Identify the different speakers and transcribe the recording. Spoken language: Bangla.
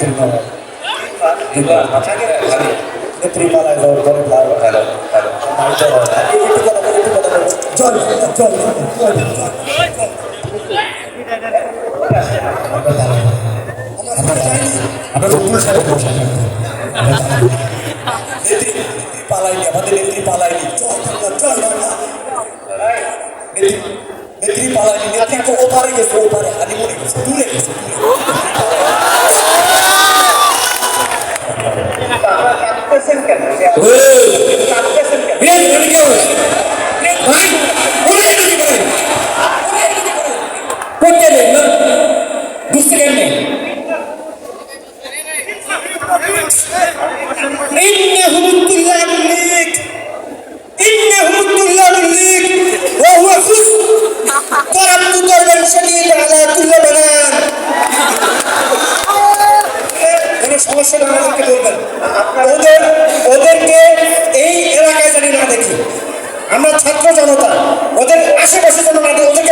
Speaker 1: নেত্রীমালায় নেত্রীমালায় যাওয়ার পরে ভালো
Speaker 2: ভালো ভালো।
Speaker 1: নেত্রী নেত্রী পালাইনি আমাদের নেত্রী পালাইনি জয় বাংলা নেত্রী নেত্রী পালাইনি নেত্রী ওপারে গেছে ওপারে হানিমুনে গেছে দূরে গেছে إنهم الطلاب الليك إنهم الطلاب الليك وهو فز না দেখি। আমরা ছাত্র জনতা ওদের আশেপাশে যেন না ওদেরকে ওদের